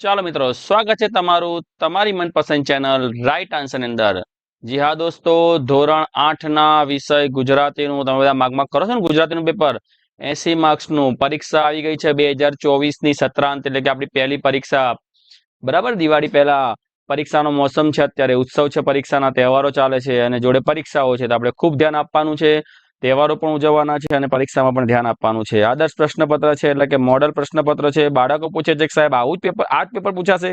ચાલો મિત્રો, સ્વાગત છે તમારું તમારી મનપસંદ ચેનલ રાઈટ આન્સરની અંદર. જી હા દોસ્તો, ધોરણ આઠ ના વિષય ગુજરાતીનું તમે બધા માર્ગમાં કરો છો ને ગુજરાતીનું પેપર? એસી માર્ક્સનું પરીક્ષા આવી ગઈ છે બે હજાર ચોવીસની સત્રાંત, એટલે કે આપણી પહેલી પરીક્ષા. બરાબર, દિવાળી પહેલા પરીક્ષાનો મોસમ છે, અત્યારે ઉત્સવ છે, પરીક્ષાના તહેવારો ચાલે છે અને જોડે પરીક્ષાઓ છે, તો આપણે ખૂબ ધ્યાન આપવાનું છે. તહેવારો પણ ઉજવવાના છે અને પરીક્ષામાં પણ ધ્યાન આપવાનું છે. આદર્શ પ્રશ્નપત્ર છે એટલે કે મોડલ પ્રશ્નપત્ર છે. બાળકો પૂછે છે કે સાહેબ, આવું જ પેપર, આ જ પેપર પૂછાશે?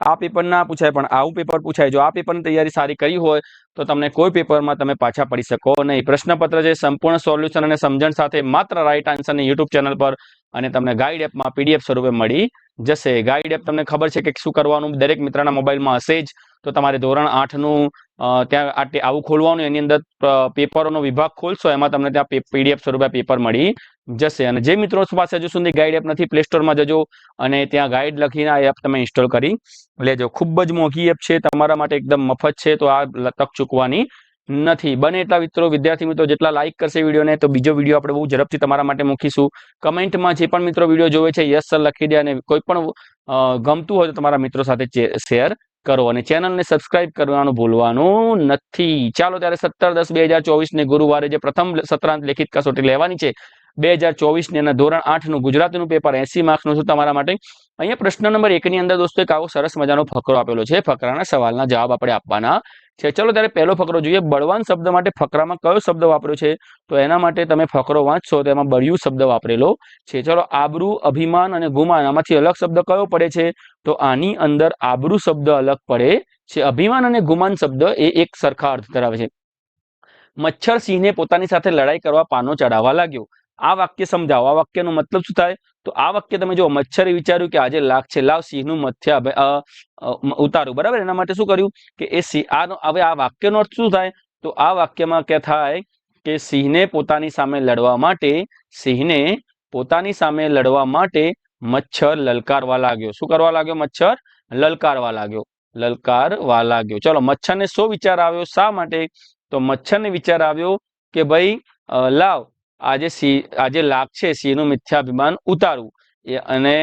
આ પેપર ના પૂછાય, પણ આવું પેપર પૂછાય. જો આ પેપરની તૈયારી સારી કરી હોય, તો તમને કોઈ પેપરમાં તમે પાછા પડી શકો નહીં. પ્રશ્નપત્ર છે સંપૂર્ણ સોલ્યુશન અને સમજણ સાથે માત્ર રાઈટ આન્સરની યુટ્યુબ ચેનલ પર અને તમને ગાઈડ એપમાં પીડીએફ સ્વરૂપે મળી જશે. ગાઈડ એપ તમને ખબર છે કે શું કરવાનું દરેક મિત્રના મોબાઈલમાં હશે જ. તો તમારે ધોરણ આઠનું ત્યાં આવું ખોલવાનું, એની અંદર પેપરોનો વિભાગ ખોલશો, એમાં તમને ત્યાં પીડીએફ સ્વરૂપે પેપર મળી જશે. અને જે મિત્રો પાસે હજુ સુધી ગાઈડ એપ નથી પ્લે સ્ટોરમાં જજો અને ત્યાં ગાઈડ લખીને આ એપ તમે ઇન્સ્ટોલ કરી લેજો. ખૂબ જ મોંઘી એપ છે, તમારા માટે એકદમ મફત છે, તો આ તક ચૂકવાની નથી. બને એટલા મિત્રો, વિદ્યાર્થી મિત્રો, જેટલા લાઇક કરશે વિડીયોને, તો બીજો વીડિયો આપણે બહુ ઝડપથી તમારા માટે મૂકીશું. કમેન્ટમાં જે પણ મિત્રો વીડિયો જોવે છે યસ સર લખી દે, અને કોઈ પણ ગમતું હોય તો તમારા મિત્રો સાથે શેર કરો અને ચેનલને સબસ્ક્રાઇબ કરવાનું ભૂલવાનું નથી. ચાલો ત્યારે સત્તર દસ બે હજાર ચોવીસ ને ગુરુવારે જે પ્રથમ સત્રાંત લેખિત કસોટી લેવાની છે, બે હજાર ચોવીસની અને ધોરણ આઠનું ગુજરાતીનું પેપર, એસી માર્ક્સનું છે તમારા માટે. અહીંયા પ્રશ્ન નંબર એકની અંદર દોસ્તો એક આવો સરસ મજાનો ફકરો આપેલો છે. ફકરાના સવાલના જવાબ આપણે આપવાના છે. ચલો ત્યારે પહેલો ફકરો જોઈએ. બળવાન શબ્દ માટે ફકરામાં કયો શબ્દ વાપર્યો છે? તો એના માટે તમે ફકરો વાંચશો તો એમાં બળ્યું શબ્દ વાપરેલો છે. ચલો, આબરૂ, અભિમાન અને ગુમાન આમાંથી અલગ શબ્દ કયો પડે છે? તો આની અંદર આબરૂ શબ્દ અલગ પડે છે. અભિમાન અને ગુમાન શબ્દ એ એક સરખા અર્થ ધરાવે છે. મચ્છર સિંહને પોતાની સાથે લડાઈ કરવા પાનો ચડાવવા લાગ્યો. આ વાક્ય સમજાવો. આ વાક્યનો મતલબ શું થાય? તો આ વાક્ય તમે જો મચ્છરે વિચાર્યું કે આજે લાખ છે લાવ સિંહનું મથ્ય ઉતારું. બરાબર? એના માટે શું કર્યું? કે એ સિંહ આનો હવે આ વાક્યનો અર્થ શું થાય? તો આ વાક્યમાં કે થાય કે સિંહને પોતાની સામે લડવા માટે સિંહને પોતાની સામે લડવા માટે મચ્છર લલકારવા લાગ્યો. શું કરવા લાગ્યો? મચ્છર લલકારવા લાગ્યો. લલકારવા લાગ્યો. ચલો મચ્છરને શું વિચાર આવ્યો? શા માટે? તો મચ્છરને વિચાર આવ્યો કે ભાઈ અ, આજે સિંહ લાખ છે સિંહનું મિથ્યાભિમાન ઉતારવું. એ અને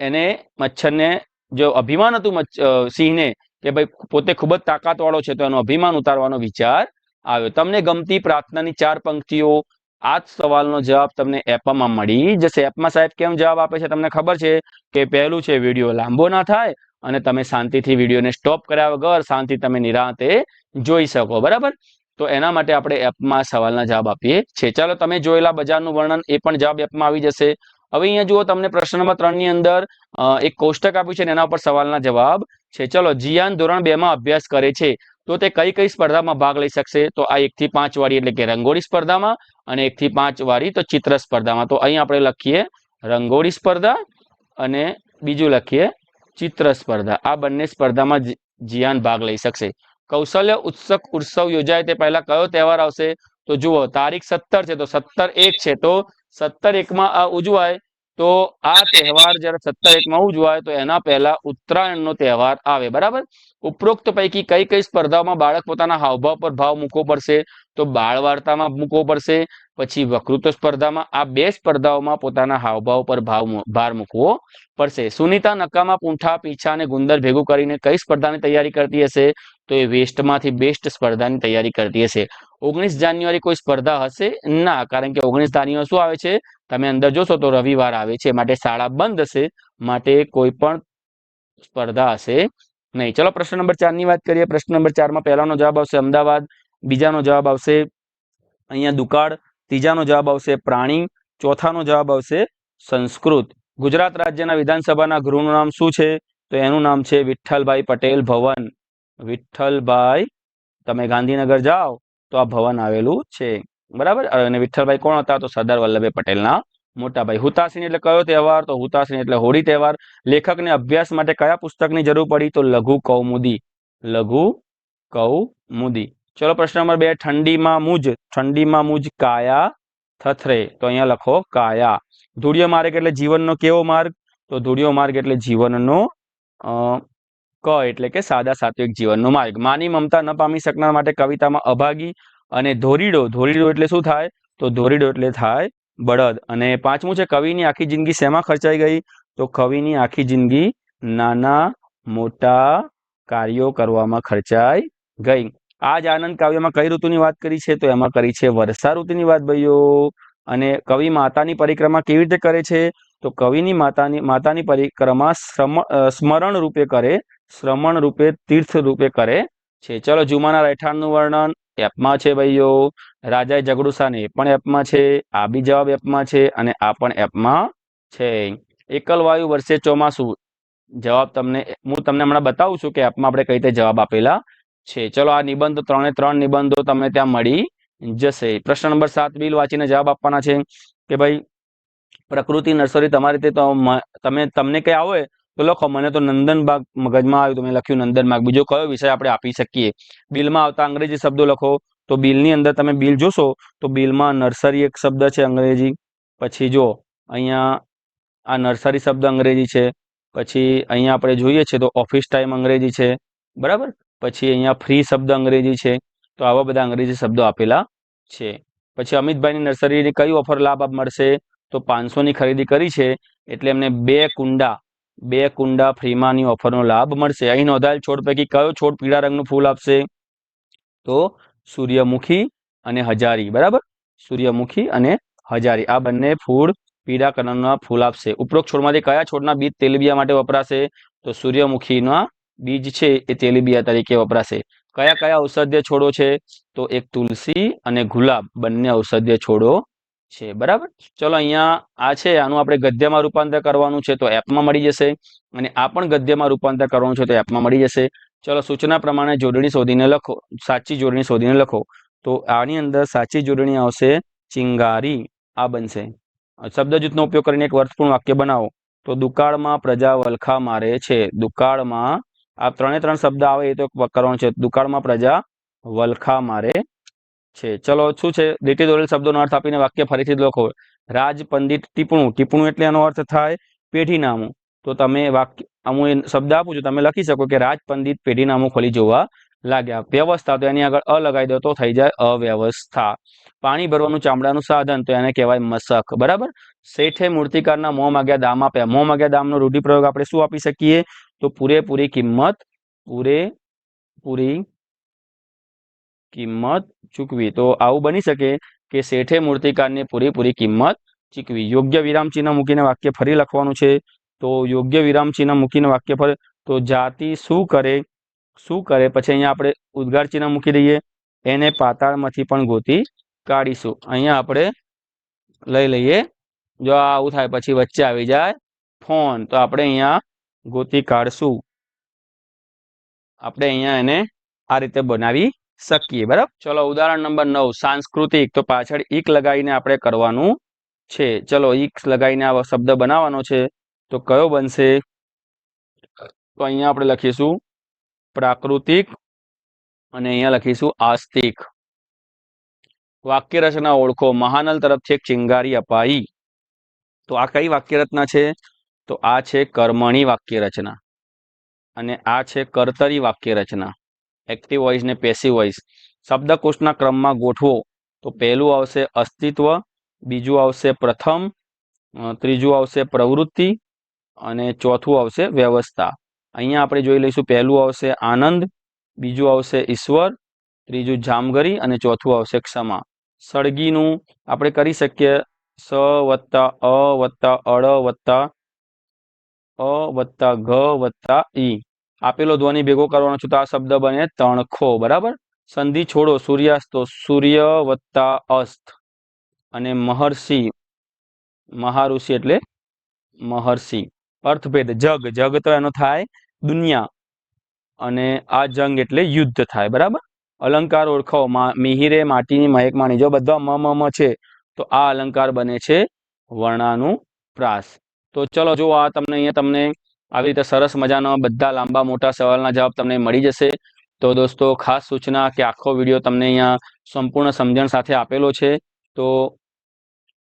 એને મચ્છરને જો અભિમાન હતું સિંહને, કે ભાઈ પોતે ખૂબ જ તાકાતવાળો છે, તો એનો અભિમાન ઉતારવાનો વિચાર આવ્યો. તમને ગમતી પ્રાર્થનાની ચાર પંક્તિઓ, આ જ સવાલનો જવાબ તમને એપમાં મળી જશે. એપમાં સાહેબ કેમ જવાબ આપે છે તમને ખબર છે કે પહેલું છે વીડિયો લાંબો ના થાય અને તમે શાંતિથી વિડીયોને સ્ટોપ કર્યા વગર શાંતિ તમે નિરાંતે જોઈ શકો. બરાબર? તો એના માટે આપણે એપમાં સવાલના જવાબ આપીએ છીએ. ચાલો તમે જોયેલા બજારનું વર્ણન એ પણ જવાબ એપમાં આવી જશે. હવે અહીંયા જુઓ તમને પ્રશ્ન નંબર ત્રણની અંદર એક કોષ્ટક આપ્યું છે એના ઉપર સવાલના જવાબ છે. ચલો, જીયાન ધોરણ બે માં અભ્યાસ કરે છે. તો તે કઈ કઈ સ્પર્ધામાં ભાગ લઈ શકશે? તો આ એક થી પાંચ વાળી એટલે કે રંગોળી સ્પર્ધામાં અને એક થી પાંચ વાળી તો ચિત્ર સ્પર્ધામાં. તો અહીં આપણે લખીએ રંગોળી સ્પર્ધા અને બીજું લખીએ ચિત્ર સ્પર્ધા. આ બંને સ્પર્ધામાં જીયાન ભાગ લઈ શકશે. કૌશલ્ય ઉત્સક ઉત્સવ યોજાય તે પહેલા કયો તહેવાર આવશે? તો જુઓ, તારીખ સત્તર છે, તો સત્તર એક છે, તો સત્તર એકમાં આ ઉજવાય, તો આ તહેવાર જ્યારે સત્તર એકમાં ઉજવાય, તો એના પહેલા ઉત્તરાયણનો તહેવાર આવે, બરાબર? ઉપરોક્ત પૈકી કઈ કઈ સ્પર્ધાઓમાં બાળક પોતાના હાવભાવ પર ભાવ મૂકવો પડશે? તો બાળ વાર્તામાં મૂકવો પડશે, પછી વકૃત્વ સ્પર્ધામાં આ બે સ્પર્ધાઓમાં પોતાના હાવભાવ પર ભાવ ભાર મૂકવો પડશે. સુનીતા નકામા, પૂંઠા, પીછા અને ગુંદર ભેગું કરીને કઈ સ્પર્ધાની તૈયારી કરતી હશે? તો એ વેસ્ટમાંથી બેસ્ટ સ્પર્ધાની તૈયારી કરતી હશે. ઓગણીસ જાન્યુઆરી કોઈ સ્પર્ધા હશે? ના, કારણ કે ઓગણીસ તારીખે શું આવે છે? તમે અંદર જોશો તો રવિવાર આવે છે. માટે શાળા બંધ હશે, માટે કોઈ પણ સ્પર્ધા હશે નહીં. ચલો, પ્રશ્ન નંબર ચારની વાત કરીએ. પ્રશ્ન નંબર ચારમાં પહેલાનો જવાબ આવશે અમદાવાદ, બીજાનો જવાબ આવશે અહીંયા દુકાળ, ત્રીજાનો જવાબ આવશે પ્રાણી, ચોથાનો જવાબ આવશે સંસ્કૃત. ગુજરાત રાજ્યના વિધાનસભાના ગૃહનું નામ શું છે? તો એનું નામ છે વિઠ્ઠલભાઈ પટેલ ભવન. વિઠ્ઠલભાઈ તમે ગાંધીનગર જાઓ તો આ ભવન આવેલું છે. બરાબર? અને વિઠ્ઠલભાઈ કોણ હતા? તો સરદાર વલ્લભભાઈ પટેલના મોટાભાઈ ભાઈ. એટલે કયો તહેવાર? તો હુતાશની એટલે હોળી તહેવાર. લેખકને અભ્યાસ માટે કયા પુસ્તકની જરૂર પડી? તો લઘુ કૌમુદી. લઘુ કૌમુદી. ચલો પ્રશ્ન નંબર બે. ઠંડીમાં મુજ. ઠંડીમાં મુજ કાયા થથરે. તો અહીંયા લખો કાયા. ધૂળિયો માર્ગ એટલે જીવનનો કેવો માર્ગ? તો ધૂળિયો માર્ગ એટલે જીવનનો અ, ક એટલે કે સાદા સાત્વિક જીવનનો માર્ગ. માની મમતા ન પામી શકનાર માટે કવિતામાં અભાગી અને ધોરીડો ધોરીડો એટલે શું થાય? તો ધોરીડો એટલે થાય બળદ. અને પાંચમું છે, કવિની આખી જિંદગી શેમાં ખર્ચાઈ ગઈ? તો કવિની આખી જિંદગી નાના મોટા કાર્યો કરવામાં ખર્ચાઈ ગઈ. આજ આનંદ કાવ્યમાં કઈ ઋતુની વાત કરી છે? તો એમાં કરી છે, વર્ષા ઋતુની વાત ભાઈઓ. અને કવિ માતાની પરિક્રમા કેવી રીતે કરે છે? તો કવિની માતાની માતાની પરિક્રમા સ્મરણ રૂપે કરે શ્રમણ રૂપે, તીર્થ રૂપે કરે છે. ચલો, જુમાના રહેઠાણનું વર્ણન. એપમાં છે ભાઈઓ, રાજાએ ઝઘડું સાને એ પણ એપમાં છે આ બી જવાબ એપમાં છે અને આ પણ એપમાં છે. એકલ વાયુ વર્ષે ચોમાસું. જવાબ તમને, હું તમને હમણાં બતાવું છું કે એપમાં આપણે કઈ રીતે જવાબ આપેલા છે. ચલો, આ નિબંધો ત્રણે ત્રણ નિબંધો તમને ત્યાં મળી જશે. પ્રશ્ન નંબર સાત, બિલ વાંચીને જવાબ આપવાના છે કે ભાઈ, પ્રકૃતિ, નર્સરી, તમારી રીતે તમે, તમને કઈ આવે તો લખો, મને તો નંદનબાગ મગજમાં આવ્યું, તો મેં લખ્યું નંદનબાગ. બીજો કયો વિષય આપણે આપી શકીએ? બિલમાં આવતા અંગ્રેજી શબ્દો લખો. તો બિલની અંદર તમે બિલ જોશો, તો બિલમાં નર્સરી એક શબ્દ છે અંગ્રેજી. પછી જો, અહીંયા આ નર્સરી શબ્દ અંગ્રેજી છે. પછી અહીંયા આપણે જોઈએ છે તો ઓફિસ ટાઈમ અંગ્રેજી છે. બરાબર? પછી અહીંયા ફ્રી શબ્દ અંગ્રેજી છે. તો આવા બધા અંગ્રેજી શબ્દો આપેલા છે. પછી અમિતભાઈની નર્સરીની કઈ ઓફર લાભ મળશે? તો પાંચસોની ખરીદી કરી છે. એટલે એમને બે કુંડા બે કુંડા ફ્રીમાંની ઓફરનો લાભ મળશે. અહીં નોંધાયેલ છોડ પૈકી કયો છોડ પીળા રંગનું ફૂલ આપશે? તો સૂર્યમુખી અને હજારી, બરાબર? સૂર્યમુખી અને હજારી, આ બંને ફૂલ પીળા કલરના ફૂલ આપશે. ઉપરોક્ત છોડમાંથી કયા છોડના બીજ તેલીબિયા માટે વપરાશે? તો સૂર્યમુખીના બીજ છે એ તેલીબિયા તરીકે વપરાશે. કયા કયા ઔષધીય છોડો છે? તો એક તુલસી અને ગુલાબ, બંને ઔષધીય છોડો છે, બરાબર? ચલો અહીંયા આ છે, આનું આપણે ગદ્યમાં રૂપાંતર કરવાનું છે, તો એપમાં મળી જશે. અને આ પણ ગદ્યમાં રૂપાંતર કરવાનું છે, તો એપમાં મળી જશે. ચલો સૂચના પ્રમાણે જોડણી શોધીને લખો, સાચી જોડણી શોધીને લખો. તો આની અંદર સાચી જોડણી આવશે ચિંગારી. આ બનશે. શબ્દ જૂથનો ઉપયોગ કરીને એક અર્થપૂર્ણ વાક્ય બનાવો. તો દુકાળમાં પ્રજા વલખા મારે છે. દુકાળમાં, આ ત્રણે ત્રણ શબ્દ આવે, એ તો કરવાનું છે. દુકાળમાં પ્રજા વલખા મારે છે. ચલો, શું છે? લીટી દોરેલ શબ્દોનો અર્થ આપીને વાક્ય ફરીથી લખો. રાજ પંડિત ટીપણું. ટીપણું એટલે એનો અર્થ થાય પેઢીનામું. તો તમે વાક્ય હું એ શબ્દ આપું છું, તમે લખી શકો કે રાજ પંડિત પેઢીનામું ખોલી જોવા લાગ્યા. વ્યવસ્થા, તો એની આગળ અ લગાવી દો તો થઈ જાય અવ્યવસ્થા. પાણી ભરવાનું ચામડાનું સાધન, તો એને કહેવાય મશક બરાબર? શેઠે મૂર્તિકારના મોં માગ્યા દામ આપ્યા. મોં માગ્યા દામનો રૂઢિપ્રયોગ આપણે શું આપી શકીએ? તો પૂરેપૂરી કિંમત, પૂરેપૂરી કિંમત ચૂકવી. તો આવું બની શકે કે શેઠે મૂર્તિકારને પૂરેપૂરી કિંમત ચૂકવી. યોગ્ય વિરામ ચિહ્ન મૂકીને વાક્ય ફરી લખવાનું છે. તો યોગ્ય વિરામ ચિહ્ન મૂકીને વાક્ય ફરી, તો જાતિ શું કરે? શું કરે? પછી અહીંયા આપણે ઉદ્ગાર ચિહ્ન મૂકી દઈએ. એને પાતાળમાંથી પણ ગોતી કાઢીશું. અહીંયા આપણે લઈ લઈએ. જો આવું થાય પછી વચ્ચે આવી જાય ફોન. તો આપણે અહીંયા ગોતી કાઢશું. આપણે અહીંયા એને આ રીતે બનાવી શકીએ, બરાબર? ચલો, ઉદાહરણ નંબર નવ, સાંસ્કૃતિક. તો પાછળ ઈક લગાવીને આપણે કરવાનું છે. ચલો, ઈક લગાવીને આ શબ્દ બનાવવાનો છે. તો કયો બનશે? તો અહીંયા આપણે લખીશું પ્રાકૃતિક અને અહીંયા લખીશું આસ્તિક. વાક્ય રચના ઓળખો. મહાનલ તરફથી એક ચિંગારી અપાઈ. તો આ કઈ વાક્ય રચના છે? તો આ છે કર્મણી વાક્ય રચના અને આ છે કર્તરી વાક્ય રચના એક્ટિવ વોઇસ ને પેસિવ વોઇસ શબ્દકોશના ક્રમમાં ગોઠવો. તો પહેલું આવશે અસ્તિત્વ, બીજું આવશે પ્રથમ ત્રીજું આવશે પ્રવૃત્તિ, અને ચોથું આવશે વ્યવસ્થા. અહીંયા આપણે જોઈ લઈશું, પહેલું આવશે આનંદ, બીજું આવશે ઈશ્વર, ત્રીજું જામગરી, અને ચોથું આવશે ક્ષમા. સળગીનું આપણે કરી શકીએ, સ વત્તા અ વત્તા અળ વત્તા અ વત્તા ઘ વત્તા ઈ. આપેલો ધ્વનિ ભેગો કરવાનો છું તો આ શબ્દ બને તણખો, બરાબર? સંધિ છોડો, સૂર્યાસ્ત સૂર્ય વત્તા અસ્ત. અને મહર્ષિ, મહાઋષિ એટલે મહર્ષિ. અર્થભેદ, જગ જગ તો એનો થાય દુનિયા. અને આ જંગ એટલે યુદ્ધ થાય, બરાબર? અલંકાર ઓળખો મિહિરે, માટીની મહેક માણી. જો બધા મ મ છે, તો આ અલંકાર બને છે વર્ણાનું પ્રાસ તો ચલો જો આ તમને અહીંયા તમને આવી રીતે સરસ મજાના બધા લાંબા મોટા સવાલના જવાબ તમને મળી જશે. તો દોસ્તો, ખાસ સૂચના કે આખો વીડિયો તમને અહીંયા સંપૂર્ણ સમજણ સાથે આપેલો છે. તો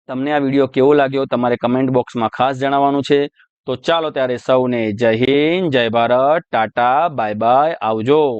તમને આ વીડિયો કેવો લાગ્યો તમારે કમેન્ટ બોક્સમાં ખાસ જણાવવાનું છે. તો ચાલો ત્યારે સૌને જય હિન્દ, જય ભારત, ટાટા, બાય બાય, આવજો.